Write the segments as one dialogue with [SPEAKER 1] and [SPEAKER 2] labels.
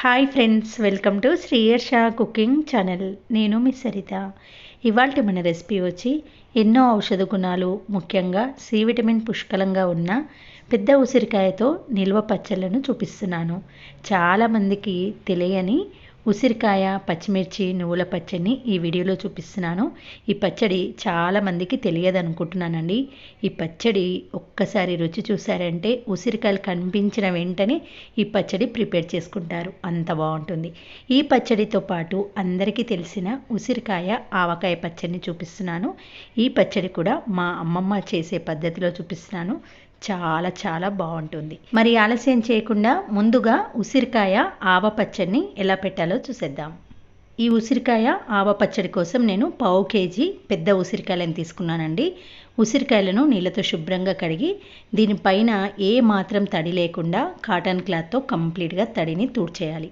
[SPEAKER 1] Hi friends welcome to Sreeyarsha cooking channel నేను మీ సరిత. ఇవాళ మన రెసిపీ వచ్చి ఎన్నో ఔషధ గుణాలు ముఖ్యంగా సి విటమిన్ పుష్కలంగా ఉన్న పెద్ద ఉసిరికాయతో నిల్వ పచ్చళ్ళను చూపిస్తున్నాను. చాలామందికి తెలియని ఉసిరికాయ పచ్చిమిర్చి నువ్వుల పచ్చడిని ఈ వీడియోలో చూపిస్తున్నాను. ఈ పచ్చడి చాలామందికి తెలియదు అనుకుంటున్నానండి ఈ పచ్చడి ఒక్కసారి రుచి చూసారంటే ఉసిరికాయలు కనిపించిన వెంటనే ఈ పచ్చడి ప్రిపేర్ చేసుకుంటారు. అంత బాగుంటుంది. ఈ పచ్చడితో పాటు అందరికీ తెలిసిన ఉసిరికాయ ఆవకాయ పచ్చడిని చూపిస్తున్నాను. ఈ పచ్చడి కూడా మా అమ్మమ్మ చేసే పద్ధతిలో చూపిస్తున్నాను. చాలా చాలా బాగుంటుంది. మరి ఆలస్యం చేయకుండా ముందుగా ఉసిరికాయ ఆవ పచ్చడిని ఎలా పెట్టాలో చూసేద్దాం. ఈ ఉసిరికాయ ఆవ పచ్చడి కోసం నేను పావు కేజీ పెద్ద ఉసిరికాయలను తీసుకున్నానండి. ఉసిరికాయలను నీళ్ళతో శుభ్రంగా కడిగి దీనిపైన ఏ మాత్రం తడి లేకుండా కాటన్ క్లాత్తో కంప్లీట్గా తడిని తూడ్చేయాలి.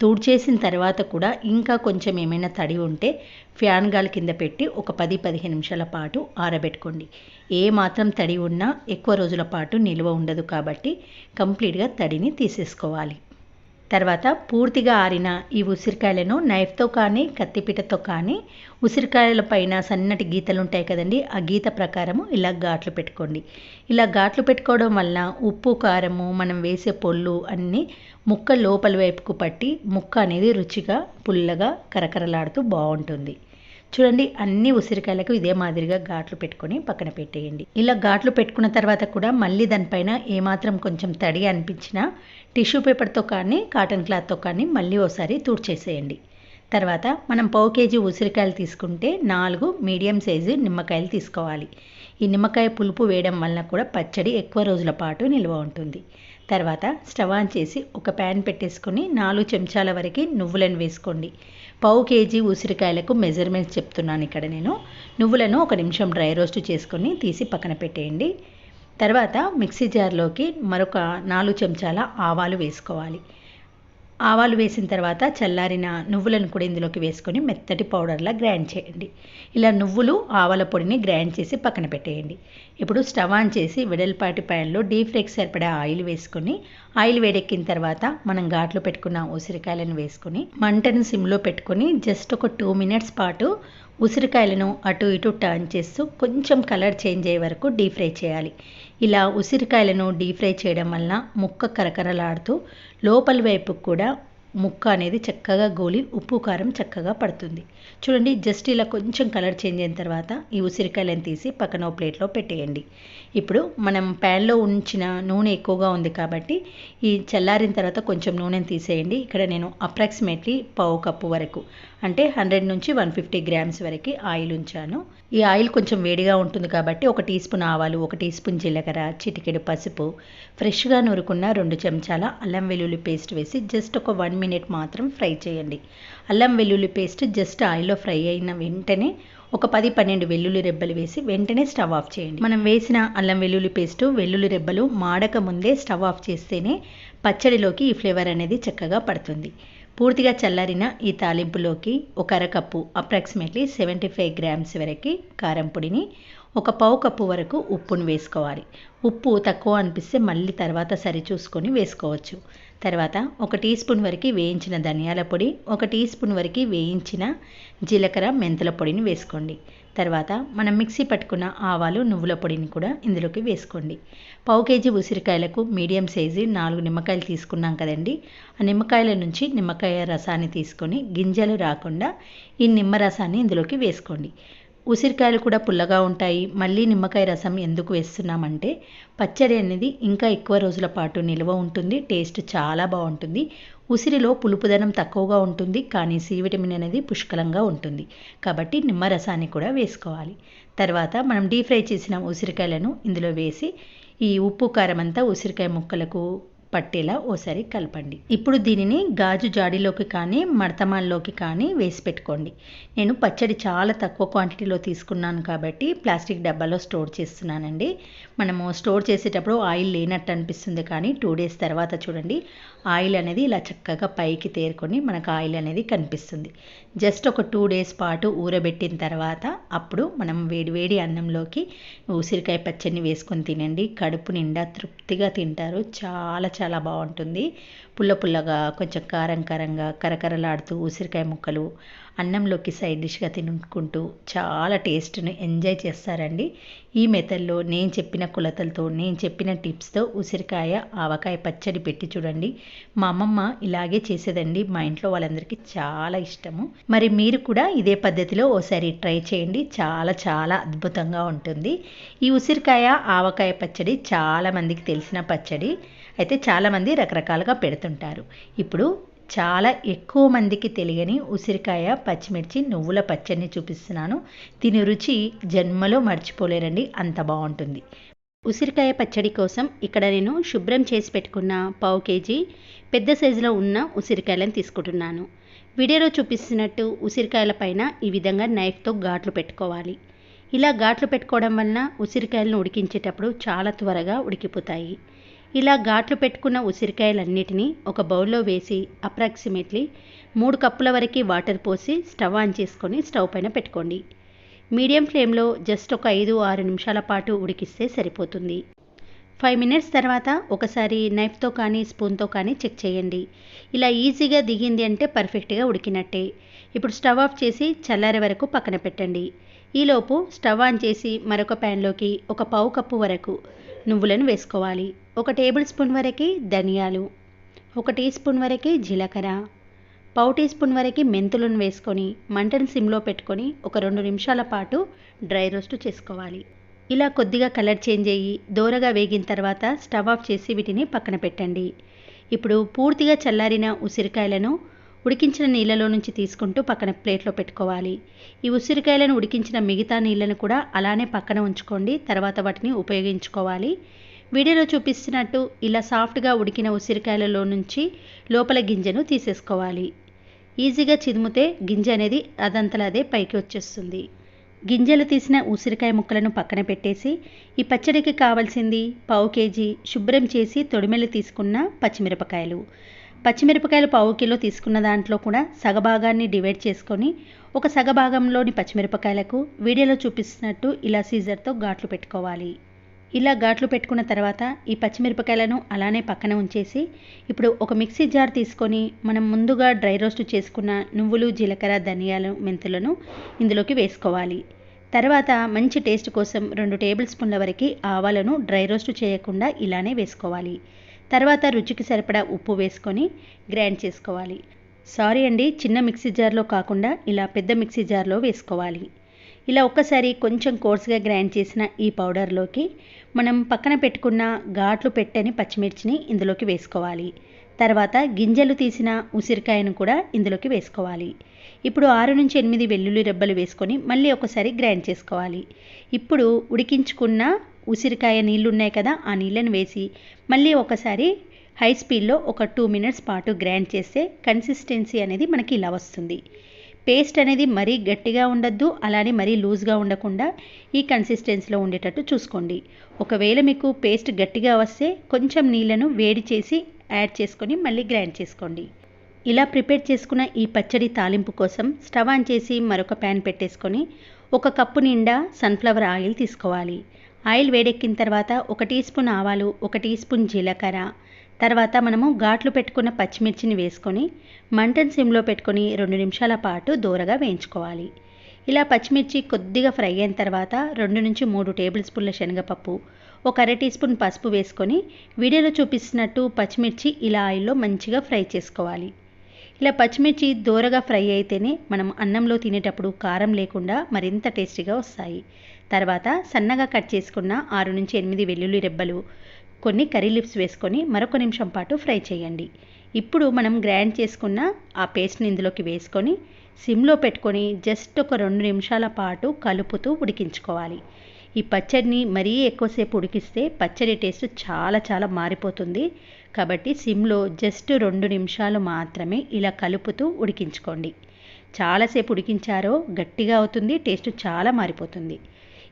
[SPEAKER 1] తూడ్చేసిన తర్వాత కూడా ఇంకా కొంచెం ఏమైనా తడి ఉంటే ఫ్యాన్ గాలి కింద పెట్టి ఒక పది పదిహేను నిమిషాల పాటు ఆరబెట్టుకోండి. ఏ మాత్రం తడి ఉన్నా ఎక్కువ రోజుల పాటు నిల్వ ఉండదు కాబట్టి కంప్లీట్గా తడిని తీసేసుకోవాలి. తర్వాత పూర్తిగా ఆరిన ఈ ఉసిరికాయలను నైఫ్తో కానీ కత్తిపీటతో కానీ ఉసిరికాయల పైన సన్నటి గీతలు ఉంటాయి కదండి ఆ గీత ప్రకారము ఇలా ఘాట్లు పెట్టుకోండి. ఇలా ఘాట్లు పెట్టుకోవడం వల్ల ఉప్పు కారము మనం వేసే పొల్లు అన్నీ ముక్క లోపల వైపుకు పట్టి ముక్క అనేది రుచిగా పుల్లగా కరకరలాడుతూ బాగుంటుంది. చూడండి అన్ని ఉసిరికాయలకు ఇదే మాదిరిగా ఘాట్లు పెట్టుకొని పక్కన పెట్టేయండి. ఇలా ఘాట్లు పెట్టుకున్న తర్వాత కూడా మళ్ళీ దానిపైన ఏమాత్రం కొంచెం తడి అనిపించినా టిష్యూ పేపర్తో కానీ కాటన్ క్లాత్తో కానీ మళ్ళీ ఒకసారి తూడ్చేసేయండి. తర్వాత మనం పావు కేజీ ఉసిరికాయలు తీసుకుంటే నాలుగు మీడియం సైజు నిమ్మకాయలు తీసుకోవాలి. ఈ నిమ్మకాయ పులుపు వేయడం వలన కూడా పచ్చడి ఎక్కువ రోజుల పాటు నిల్వ ఉంటుంది. తర్వాత స్టవ్ ఆన్ చేసి ఒక ప్యాన్ పెట్టేసుకొని నాలుగు చెంచాల వరకు నువ్వులను వేసుకోండి. పావు కేజీ ఉసిరికాయలకు మెజర్మెంట్స్ చెప్తున్నాను ఇక్కడ నేను. నువ్వులను ఒక నిమిషం డ్రై రోస్ట్ చేసుకొని తీసి పక్కన పెట్టేయండి. తర్వాత మిక్సీ జార్లోకి మరొక నాలుగు చెంచాల ఆవాలు వేసుకోవాలి. ఆవాలు వేసిన తర్వాత చల్లారిన నువ్వులను కూడా ఇందులోకి వేసుకొని మెత్తటి పౌడర్లా గ్రైండ్ చేయండి. ఇలా నువ్వులు ఆవాల పొడిని గ్రైండ్ చేసి పక్కన పెట్టేయండి. ఇప్పుడు స్టవ్ ఆన్ చేసి వెడల్పాటి ప్యాన్లో డీప్ ఫ్రైకి సరిపడా ఆయిల్ వేసుకొని ఆయిల్ వేడెక్కిన తర్వాత మనం ఘాట్లో పెట్టుకున్న ఉసిరికాయలను వేసుకొని మంటను సిమ్లో పెట్టుకొని జస్ట్ ఒక టూ మినిట్స్ పాటు ఉసిరికాయలను అటు ఇటు టర్న్ చేస్తూ కొంచెం కలర్ చేంజ్ అయ్యే వరకు డీప్ ఫ్రై చేయాలి. ఇలా ఉసిరికాయలను డీప్ ఫ్రై చేయడం వల్ల ముక్క కరకరలాడుతూ లోపల వైపు కూడా ముక్క అనేది చక్కగా గోలి ఉప్పు కారం చక్కగా పడుతుంది. చూడండి జస్ట్ ఇలా కొంచెం కలర్ చేంజ్ అయిన తర్వాత ఈ ఉసిరికాయలను తీసి పక్కన ఓ ప్లేట్లో పెట్టేయండి. ఇప్పుడు మనం ప్యాన్లో ఉంచిన నూనె ఎక్కువగా ఉంది కాబట్టి ఈ చల్లారిన తర్వాత కొంచెం నూనెను తీసేయండి. ఇక్కడ నేను అప్రాక్సిమేట్లీ పావు కప్పు వరకు అంటే హండ్రెడ్ నుంచి వన్ ఫిఫ్టీ గ్రామ్స్ వరకు ఆయిల్ ఉంచాను. ఈ ఆయిల్ కొంచెం వేడిగా ఉంటుంది కాబట్టి ఒక టీ స్పూన్ ఆవాలు ఒక టీ స్పూన్ జీలకర్ర చిటికెడు పసుపు ఫ్రెష్గా నూరుకున్న రెండు చెంచాల అల్లం వెల్లుల్లి పేస్ట్ వేసి జస్ట్ ఒక వన్ మినిట్ మాత్రం ఫ్రై చేయండి. అల్లం వెల్లుల్లి పేస్ట్ జస్ట్ ఆయిల్లో ఫ్రై అయిన వెంటనే ఒక పది పన్నెండు వెల్లుల్లి రెబ్బలు వేసి వెంటనే స్టవ్ ఆఫ్ చేయండి. మనం వేసిన అల్లం వెల్లుల్లి పేస్టు వెల్లుల్లి రెబ్బలు మాడక ముందే స్టవ్ ఆఫ్ చేస్తేనే పచ్చడిలోకి ఈ ఫ్లేవర్ అనేది చక్కగా పడుతుంది. పూర్తిగా చల్లారిన ఈ తాలింపులోకి ఒక అరకప్పు అప్రాక్సిమేట్లీ సెవెంటీ ఫైవ్ గ్రామ్స్ వరకు కారం పొడిని ఒక పావు కప్పు వరకు ఉప్పును వేసుకోవాలి. ఉప్పు తక్కువ అనిపిస్తే మళ్ళీ తర్వాత సరిచూసుకొని వేసుకోవచ్చు. తర్వాత ఒక టీ స్పూన్ వరకు వేయించిన ధనియాల పొడి ఒక టీ స్పూన్ వరకు వేయించిన జీలకర్ర మెంతుల పొడిని వేసుకోండి. తర్వాత మనం మిక్సీ పట్టుకున్న ఆవాలు నువ్వుల పొడిని కూడా ఇందులోకి వేసుకోండి. పావు కేజీ ఉసిరికాయలకు మీడియం సైజు నాలుగు నిమ్మకాయలు తీసుకున్నాం కదండి. ఆ నిమ్మకాయల నుంచి నిమ్మకాయ రసాన్ని తీసుకొని గింజలు రాకుండా ఈ నిమ్మ రసాన్ని ఇందులోకి వేసుకోండి. ఉసిరికాయలు కూడా పుల్లగా ఉంటాయి. మళ్ళీ నిమ్మకాయ రసం ఎందుకు వేస్తున్నామంటే పచ్చడి అనేది ఇంకా ఎక్కువ రోజుల పాటు నిల్వ ఉంటుంది. టేస్ట్ చాలా బాగుంటుంది. ఉసిరిలో పులుపుదనం తక్కువగా ఉంటుంది. కానీ సి విటమిన్ అనేది పుష్కలంగా ఉంటుంది. కాబట్టి నిమ్మరసాన్ని కూడా వేసుకోవాలి. తర్వాత మనం డీప్ ఫ్రై చేసిన ఉసిరికాయలను ఇందులో వేసి ఈ ఉప్పు కారం అంతా ఉసిరికాయ ముక్కలకు పట్టేలా ఓసారి కలపండి. ఇప్పుడు దీనిని గాజు జాడీలోకి కానీ మడతమాల్లోకి కానీ వేసి పెట్టుకోండి. నేను పచ్చడి చాలా తక్కువ క్వాంటిటీలో తీసుకున్నాను కాబట్టి ప్లాస్టిక్ డబ్బాలో స్టోర్ చేస్తున్నానండి. మనము స్టోర్ చేసేటప్పుడు ఆయిల్ లేనట్టు అనిపిస్తుంది కానీ టూ డేస్ తర్వాత చూడండి ఆయిల్ అనేది ఇలా చక్కగా పైకి తేరుకొని మనకు ఆయిల్ అనేది కనిపిస్తుంది. జస్ట్ ఒక టూ డేస్ పాటు ఊరబెట్టిన తర్వాత అప్పుడు మనం వేడివేడి అన్నంలోకి ఉసిరికాయ పచ్చడిని వేసుకొని తినండి. కడుపు నిండా తృప్తిగా తింటారు. చాలా చాలా బాగుంటుంది. పుల్ల పుల్లగా కొంచెం కారం కారంగా కరకరలాడుతూ ఉసిరికాయ ముక్కలు అన్నంలోకి సైడ్ డిష్గా తినుకుంటూ చాలా టేస్ట్ని ఎంజాయ్ చేస్తారండి. ఈ మెథడ్లో నేను చెప్పిన కొలతలతో నేను చెప్పిన టిప్స్తో ఉసిరికాయ ఆవకాయ పచ్చడి పెట్టి చూడండి. మా అమ్మమ్మ ఇలాగే చేసేదండి. మా ఇంట్లో వాళ్ళందరికీ చాలా ఇష్టము. మరి మీరు కూడా ఇదే పద్ధతిలో ఓసారి ట్రై చేయండి. చాలా చాలా అద్భుతంగా ఉంటుంది. ఈ ఉసిరికాయ ఆవకాయ పచ్చడి చాలా మందికి తెలిసిన పచ్చడి. అయితే చాలామంది రకరకాలుగా పెడతారు. పెడుతుంటారు. ఇప్పుడు చాలా ఎక్కువ మందికి తెలియని ఉసిరికాయ పచ్చిమిర్చి నువ్వుల పచ్చడిని చూపిస్తున్నాను. దీని రుచి జన్మలో మర్చిపోలేరండి. అంత బాగుంటుంది. ఉసిరికాయ పచ్చడి కోసం ఇక్కడ నేను శుభ్రం చేసి పెట్టుకున్న పావు కేజీ పెద్ద సైజులో ఉన్న ఉసిరికాయలను తీసుకుంటున్నాను. వీడియోలో చూపిస్తున్నట్టు ఉసిరికాయల పైన ఈ విధంగా నైఫ్తో ఘాట్లు పెట్టుకోవాలి. ఇలా ఘాట్లు పెట్టుకోవడం వలన ఉసిరికాయలను ఉడికించేటప్పుడు చాలా త్వరగా ఉడికిపోతాయి. ఇలా ఘాట్లు పెట్టుకున్న ఉసిరికాయలన్నిటినీ ఒక బౌల్లో వేసి అప్రాక్సిమేట్లీ మూడు కప్పుల వరకు వాటర్ పోసి స్టవ్ ఆన్ చేసుకొని స్టవ్ పైన పెట్టుకోండి. మీడియం ఫ్లేమ్లో జస్ట్ ఒక ఐదు ఆరు నిమిషాల పాటు ఉడికిస్తే సరిపోతుంది. ఫైవ్ మినిట్స్ తర్వాత ఒకసారి నైఫ్తో కానీ స్పూన్తో కానీ చెక్ చేయండి. ఇలా ఈజీగా దిగింది అంటే పర్ఫెక్ట్గా ఉడికినట్టే. ఇప్పుడు స్టవ్ ఆఫ్ చేసి చల్లారే వరకు పక్కన పెట్టండి. ఈలోపు స్టవ్ ఆన్ చేసి మరొక ప్యాన్లోకి ఒక పావు కప్పు వరకు నువ్వులను వేసుకోవాలి. ఒక టేబుల్ స్పూన్ వరకే ధనియాలు ఒక టీ స్పూన్ వరకే జీలకర్ర పావు టీ స్పూన్ వరకు మెంతులను వేసుకొని మంటను సిమ్లో పెట్టుకొని ఒక రెండు నిమిషాల పాటు డ్రై రోస్ట్ చేసుకోవాలి. ఇలా కొద్దిగా కలర్ చేంజ్ అయ్యి దోరగా వేగిన తర్వాత స్టవ్ ఆఫ్ చేసి వీటిని పక్కన పెట్టండి. ఇప్పుడు పూర్తిగా చల్లారిన ఉసిరికాయలను ఉడికించిన నీళ్ళలో నుంచి తీసుకుంటూ పక్కన ప్లేట్లో పెట్టుకోవాలి. ఈ ఉసిరికాయలను ఉడికించిన మిగతా నీళ్ళను కూడా అలానే పక్కన ఉంచుకోండి తర్వాత వాటిని ఉపయోగించుకోవాలి. వీడియోలో చూపిస్తున్నట్టు ఇలా సాఫ్ట్గా ఉడికిన ఉసిరికాయలలో నుంచి లోపల గింజను తీసేసుకోవాలి. ఈజీగా చిదుముతే గింజ అనేది అదంతలాదే పైకి వచ్చేస్తుంది. గింజలు తీసిన ఉసిరికాయ ముక్కలను పక్కన పెట్టేసి ఈ పచ్చడికి కావాల్సింది పావు కేజీ శుభ్రం చేసి తొడిమెలు తీసుకున్న పచ్చిమిరపకాయలు. పచ్చిమిరపకాయలు పావు కిలో తీసుకున్న దాంట్లో కూడా సగభాగాన్ని డివైడ్ చేసుకొని ఒక సగభాగంలోని పచ్చిమిరపకాయలకు వీడియోలో చూపిస్తున్నట్టు ఇలా సీజర్తో ఘాట్లు పెట్టుకోవాలి. ఇలా ఘాట్లు పెట్టుకున్న తర్వాత ఈ పచ్చిమిరపకాయలను అలానే పక్కన ఉంచేసి ఇప్పుడు ఒక మిక్సీ జార్ తీసుకొని మనం ముందుగా డ్రై రోస్ట్ చేసుకున్న నువ్వులు జీలకర్ర ధనియాలు మెంతులను ఇందులోకి వేసుకోవాలి. తర్వాత మంచి టేస్ట్ కోసం రెండు టేబుల్ స్పూన్ల వరకు ఆవాలను డ్రై రోస్ట్ చేయకుండా ఇలానే వేసుకోవాలి. తర్వాత రుచికి సరిపడా ఉప్పు వేసుకొని గ్రైండ్ చేసుకోవాలి. సారీ అండి చిన్న మిక్సీ జార్లో కాకుండా ఇలా పెద్ద మిక్సీ జార్లో వేసుకోవాలి. ఇలా ఒక్కసారి కొంచెం కోర్స్గా గ్రైండ్ చేసిన ఈ పౌడర్లోకి మనం పక్కన పెట్టుకున్న ఘాట్లు పెట్టని పచ్చిమిర్చిని ఇందులోకి వేసుకోవాలి. తర్వాత గింజలు తీసిన ఉసిరికాయను కూడా ఇందులోకి వేసుకోవాలి. ఇప్పుడు ఆరు నుంచి ఎనిమిది వెల్లుల్లి రెబ్బలు వేసుకొని మళ్ళీ ఒకసారి గ్రైండ్ చేసుకోవాలి. ఇప్పుడు ఉడికించుకున్న ఉసిరికాయ నీళ్ళు ఉన్నాయి కదా ఆ నీళ్ళను వేసి మళ్ళీ ఒకసారి హై స్పీడ్లో ఒక టూ మినిట్స్ పాటు గ్రైండ్ చేస్తే కన్సిస్టెన్సీ అనేది మనకి ఇలా వస్తుంది. పేస్ట్ అనేది మరీ గట్టిగా ఉండద్దు అలానే మరీ లూజ్గా ఉండకుండా ఈ కన్సిస్టెన్సీలో ఉండేటట్టు చూసుకోండి. ఒకవేళ మీకు పేస్ట్ గట్టిగా వస్తే కొంచెం నీళ్ళను వేడి చేసి యాడ్ చేసుకొని మళ్ళీ గ్రైండ్ చేసుకోండి. ఇలా ప్రిపేర్ చేసుకున్న ఈ పచ్చడి తాలింపు కోసం స్టవ్ ఆన్ చేసి మరొక ప్యాన్ పెట్టేసుకొని ఒక కప్పు నిండా సన్ఫ్లవర్ ఆయిల్ తీసుకోవాలి. ఆయిల్ వేడెక్కిన తర్వాత ఒక టీ స్పూన్ ఆవాలు ఒక టీ స్పూన్ జీలకర్ర తర్వాత మనము ఘాట్లు పెట్టుకున్న పచ్చిమిర్చిని వేసుకొని మంటన్ సిమ్లో పెట్టుకొని రెండు నిమిషాల పాటు దూరగా వేయించుకోవాలి. ఇలా పచ్చిమిర్చి కొద్దిగా ఫ్రై అయిన తర్వాత రెండు నుంచి మూడు టేబుల్ స్పూన్ల శనగపప్పు ఒక అర టీ స్పూన్ పసుపు వేసుకొని వీడియోలో చూపిస్తున్నట్టు పచ్చిమిర్చి ఇలా ఆయిల్లో మంచిగా ఫ్రై చేసుకోవాలి. ఇలా పచ్చిమిర్చి దూరగా ఫ్రై అయితేనే మనం అన్నంలో తినేటప్పుడు కారం లేకుండా మరింత టేస్టీగా వస్తాయి. తర్వాత సన్నగా కట్ చేసుకున్న ఆరు నుంచి ఎనిమిది వెల్లుల్లి రెబ్బలు కొన్ని కర్రీ లిప్స్ వేసుకొని మరొక నిమిషం పాటు ఫ్రై చేయండి. ఇప్పుడు మనం గ్రైండ్ చేసుకున్న ఆ పేస్ట్ని ఇందులోకి వేసుకొని సిమ్లో పెట్టుకొని జస్ట్ ఒక రెండు నిమిషాల పాటు కలుపుతూ ఉడికించుకోవాలి. ఈ పచ్చడిని మరీ ఎక్కువసేపు ఉడికిస్తే పచ్చడి టేస్ట్ చాలా చాలా మారిపోతుంది. కాబట్టి సిమ్లో జస్ట్ రెండు నిమిషాలు మాత్రమే ఇలా కలుపుతూ ఉడికించుకోండి. చాలాసేపు ఉడికించారో గట్టిగా అవుతుంది టేస్ట్ చాలా మారిపోతుంది.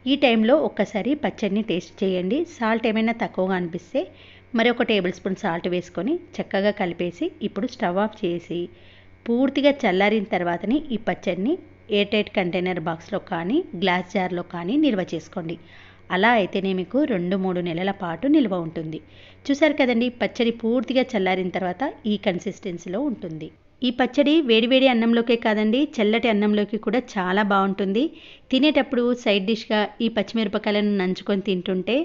[SPEAKER 1] ఈ టైంలో ఒక్కసారి పచ్చడిని టేస్ట్ చేయండి. సాల్ట్ ఏమైనా తక్కువగా అనిపిస్తే మరి ఒక టేబుల్ స్పూన్ సాల్ట్ వేసుకొని చక్కగా కలిపేసి ఇప్పుడు స్టవ్ ఆఫ్ చేసి పూర్తిగా చల్లారిన తర్వాతనే ఈ పచ్చడిని ఎయిర్ టైట్ కంటైనర్ బాక్స్లో కానీ గ్లాస్ జార్లో కానీ నిల్వ చేసుకోండి. అలా అయితేనే మీకు రెండు మూడు నెలల పాటు నిల్వ ఉంటుంది. చూసారు కదండి పచ్చడి పూర్తిగా చల్లారిన తర్వాత ఈ కన్సిస్టెన్సీలో ఉంటుంది. ఈ పచ్చడి వేడివేడి అన్నంలోకే కాదండి చల్లటి అన్నంలోకి కూడా చాలా బాగుంటుంది. తినేటప్పుడు సైడ్ డిష్గా ఈ పచ్చిమిరపకాయలను నంచుకొని తింటుంటే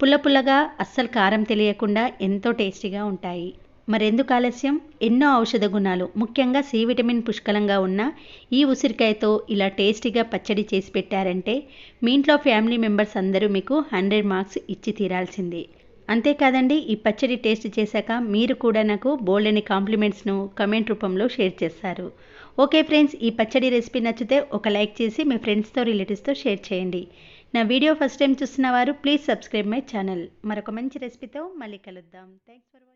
[SPEAKER 1] పుల్ల పుల్లగా అస్సలు కారం తెలియకుండా ఎంతో టేస్టీగా ఉంటాయి. మరెందుకు ఆలస్యం? ఎన్నో ఔషధ గుణాలు ముఖ్యంగా సి విటమిన్ పుష్కలంగా ఉన్న ఈ ఉసిరికాయతో ఇలా టేస్టీగా పచ్చడి చేసి పెట్టారంటే మీ ఇంట్లో ఫ్యామిలీ మెంబర్స్ అందరూ మీకు హండ్రెడ్ మార్క్స్ ఇచ్చి తీరాల్సిందే. అంతేకాదండి ఈ పచ్చడి టేస్ట్ చేశాక మీరు కూడా నాకు బోల్డని కాంప్లిమెంట్స్ను కమెంట్ రూపంలో షేర్ చేస్తారు. ఓకే ఫ్రెండ్స్ ఈ పచ్చడి రెసిపీ నచ్చితే ఒక లైక్ చేసి మీ ఫ్రెండ్స్తో రిలేటివ్స్తో షేర్ చేయండి. నా వీడియో ఫస్ట్ టైం చూస్తున్న వారు ప్లీజ్ సబ్స్క్రైబ్ మై ఛానల్. మరొక మంచి రెసిపీతో మళ్ళీ కలుద్దాం. Thanks for watching.